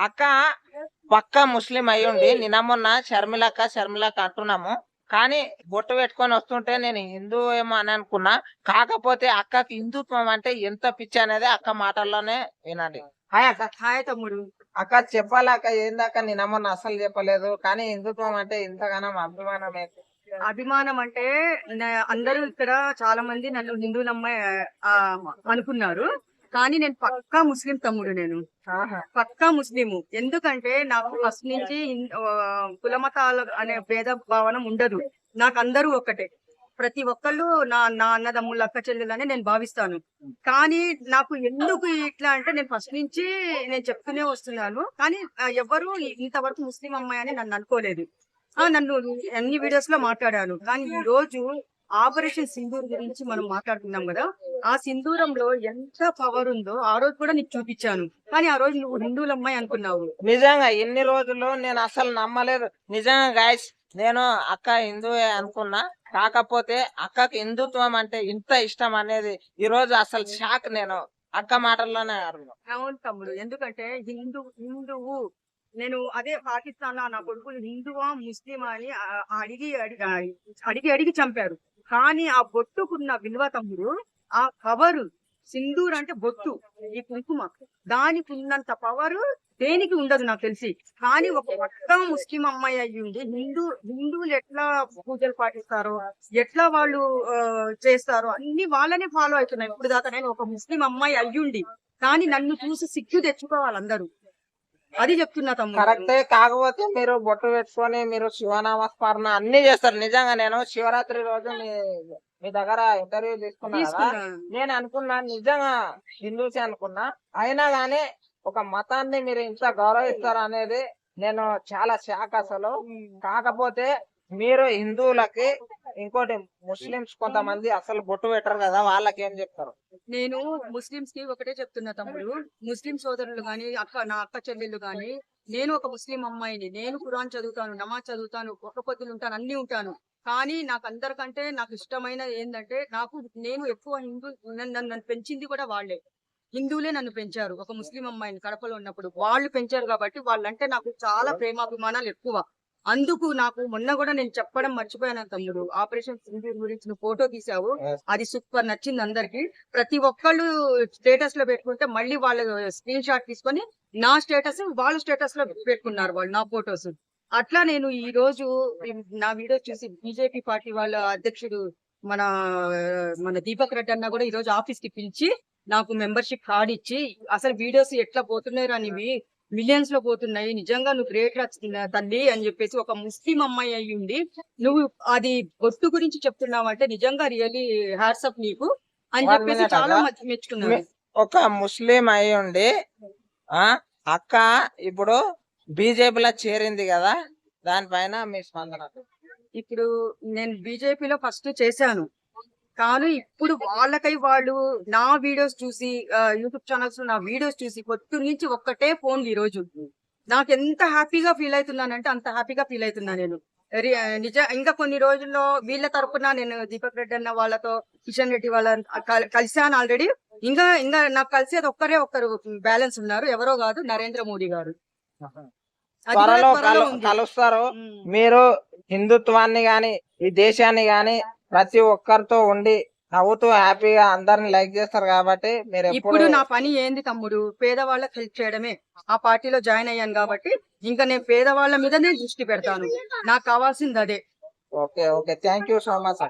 అక్క పక్క ముస్లిం అయ్యుండి నిన్న మొన్న షర్మిలక్క షర్మిలక్క అంటున్నాము. కానీ బొట్టు పెట్టుకొని వస్తుంటే నేను హిందూ ఏమో అని అనుకున్నా. కాకపోతే అక్కకి హిందుత్వం అంటే ఎంత పిచ్చి అనేది అక్క మాటల్లోనే వినండి. హాయ్ అక్క. హాయ్ తమ్ముడు. అక్క చెప్పాలక్క ఏందక్క? నిన్న మొన్న అసలు చెప్పలేదు. కానీ హిందుత్వం అంటే ఇంతగానో అభిమానం ఏంటి? అభిమానం అంటే అందరూ ఇక్కడ చాలా మంది నన్ను హిందువులమ్మాయి ఆ, అనుకున్నారు. కానీ నేను పక్కా ముస్లిం తమ్ముడు నేను. పక్కా ముస్లిము. ఎందుకంటే నాకు ఫస్ట్ నుంచి హిం- ఆ, కుల మతాల అనే భేద భావన ఉండదు. నాకు అందరూ ఒకటే ప్రతి ఒక్కళ్ళు నా నా అన్నదమ్ముళ్ళ అక్క చెల్లెలని నేను భావిస్తాను. కానీ నాకు ఎందుకు ఇట్లా అంటే నేను ఫస్ట్ నుంచి నేను చెప్తూనే వస్తున్నాను. కానీ ఆ, ఎవ్వరూ ఇంతవరకు ముస్లిం అమ్మాయి అని నన్ను అనుకోలేదు. ఆ నన్ను అన్ని వీడియోస్లో మాట్లాడాను. కానీ ఈ రోజు ఆపరేషన్ సింధూర్ గురించి మనం మాట్లాడుతున్నాం కదా. ఆ సింధూరంలో ఎంత పవర్ ఉందో ఆ రోజు కూడా నీకు చూపించాను. కానీ ఆ రోజు నువ్వు హిందువుల అమ్మాయి అనుకున్నావు. నిజంగా ఎన్ని రోజులు నేను అసలు నమ్మలేదు. నిజంగా గాయస్ నేను అక్క హిందువే అనుకున్నా. కాకపోతే అక్కకి హిందుత్వం అంటే ఇంత ఇష్టం అనేది ఈ రోజు అసలు షాక్ నేను అక్క మాటల్లోనే అవును తమ్ముడు. ఎందుకంటే హిందూ హిందువు నేను అదే పాకిస్తాన్లో నా కొడుకులు హిందువా ముస్లిమా అని అడిగి అడిగి అడిగి చంపారు. కానీ ఆ బొట్టుకున్న విలువ తమ్ముడు ఆ కవరు సింధూర్ అంటే బొట్టు ఈ కుంకుమ. దానికి ఉన్నంత పవర్ దేనికి ఉండదు నాకు తెలిసి. కానీ ఒక పక్క ముస్లిం అమ్మాయి అయ్యుండి హిందూ హిందువులు ఎట్లా పూజలు పాటిస్తారో ఎట్లా వాళ్ళు చేస్తారో అన్ని వాళ్ళనే ఫాలో అవుతున్నాయి. ఇప్పుడు దాకా నేను ఒక ముస్లిం అమ్మాయి అయ్యుండి కానీ నన్ను చూసి సిగ్గు తెచ్చుకోవాలి అందరూ. అది చెప్తున్నా తమ్ముడు. కరెక్టే. కాకపోతే మీరు బొట్టు పెట్టుకొని మీరు శివనామస్మరణ అన్ని చేస్తారు. నిజంగా నేను శివరాత్రి రోజు మీ దగ్గర ఇంటర్వ్యూ తీసుకున్నా నేను అనుకున్నా నిజంగా హిందూస్ అనుకున్నా. అయినా గానీ ఒక మతాన్ని మీరు ఇంత గౌరవిస్తారు అనేది నేను చాలా షాక్ అసలు. కాకపోతే మీరు హిందువులకి ఇంకోటి ముస్లిమ్స్ కొంతమంది అసలు బొట్టు పెట్టరు కదా వాళ్ళకి ఏం చెప్తారు? నేను ముస్లిమ్స్కి ఒకటే చెప్తున్నా తమ్ముడు. ముస్లిం సోదరులు గాని అక్క నా అక్క చెల్లెళ్ళు గాని నేను ఒక ముస్లిం అమ్మాయిని. నేను ఖురాన్ చదువుతాను నమాజ్ చదువుతాను ఒక పొద్దులు ఉంటాను అన్ని ఉంటాను. కానీ నాకు అందరికంటే నాకు ఇష్టమైన ఏంటంటే నాకు నేను ఎక్కువ హిందూ నన్ను నన్ను- నన్ను పెంచింది కూడా వాళ్ళే. హిందువులే నన్ను పెంచారు. ఒక ముస్లిం అమ్మాయిని కడపలో ఉన్నప్పుడు వాళ్ళు పెంచారు కాబట్టి వాళ్ళంటే నాకు చాలా ప్రేమాభిమానాలు ఎక్కువ. అందుకు నాకు మొన్న కూడా నేను చెప్పడం మర్చిపోయాను తమ్ముడు. ఆపరేషన్ సింధూర్ గురించి నువ్వు ఫోటో తీసావు అది సూపర్ నచ్చింది అందరికి. ప్రతి ఒక్కళ్ళు స్టేటస్లో పెట్టుకుంటే మళ్ళీ వాళ్ళు స్క్రీన్ షాట్ తీసుకొని నా స్టేటస్ వాళ్ళ స్టేటస్లో పెట్టుకున్నారు వాళ్ళు నా ఫొటోస్ అట్లా నేను ఈ రోజు నా వీడియో చూసి బీజేపీ పార్టీ వాళ్ళ అధ్యక్షుడు మన మన దీపక్ రెడ్డి అన్న కూడా ఈ రోజు ఆఫీస్కి పిలిచి నాకు మెంబర్షిప్ కార్డ్ ఇచ్చి అసలు వీడియోస్ ఎట్లా పోతున్నాయి అనేవి మిలియన్స్లో పోతున్నాయి. నిజంగా నువ్వు గ్రేట్ తల్లి అని చెప్పేసి ఒక ముస్లిం అమ్మాయి అయ్యి ఉండి నువ్వు అది బొట్టు గురించి చెప్తున్నావు అంటే నిజంగా రియల్లీ హ్యాట్సప్ నీకు అని చెప్పేసి చాలా అక్క. మంది మెచ్చుకున్నారు. ఒక ముస్లిం అయి ఉండి ఆ అక్క ఇప్పుడు బీజేపీలో చేరింది కదా? దానిపైన మీ స్పందన? ఇప్పుడు నేను బీజేపీలో ఫస్ట్ చేశాను. కానీ ఇప్పుడు వాళ్ళకై వాళ్ళు నా వీడియోస్ చూసి యూట్యూబ్ ఛానల్స్ నా వీడియోస్ చూసి పొట్టు నుంచి ఒక్కటే ఫోన్ ఈ రోజు. నాకు ఎంత హ్యాపీగా ఫీల్ అవుతున్నానంటే అంత హ్యాపీగా ఫీల్ అవుతున్నా నేను. నిజ ఇంకా కొన్ని రోజుల్లో వీళ్ళ తరపున నేను దీపక్ రెడ్డి అన్న వాళ్ళతో కిషన్ రెడ్డి వాళ్ళ కల్- కలిశాను ఆల్రెడీ. ఇంకా ఇంకా నాకు కలిసేది ఒక్కరే ఒక్కరు బ్యాలెన్స్ ఉన్నారు. ఎవరో కాదు నరేంద్ర మోడీ గారు. త్వరలో. కలుస్తారు. మీరు హిందుత్వాన్ని గాని ఈ దేశాన్ని గాని ప్రతి ఒక్కరితో ఉండి నవ్వుతూ హ్యాపీగా అందరిని లైక్ చేస్తారు కాబట్టి మీరు ఇప్పుడు నా పని ఏంది తమ్ముడు? పేదవాళ్ళకి హెల్ప్ చేయడమే. ఆ పార్టీలో జాయిన్ అయ్యాను కాబట్టి ఇంకా నేను పేదవాళ్ళ మీదనే దృష్టి పెడతాను. నాకు కావాల్సింది అదే. Okay okay. Thank you so much.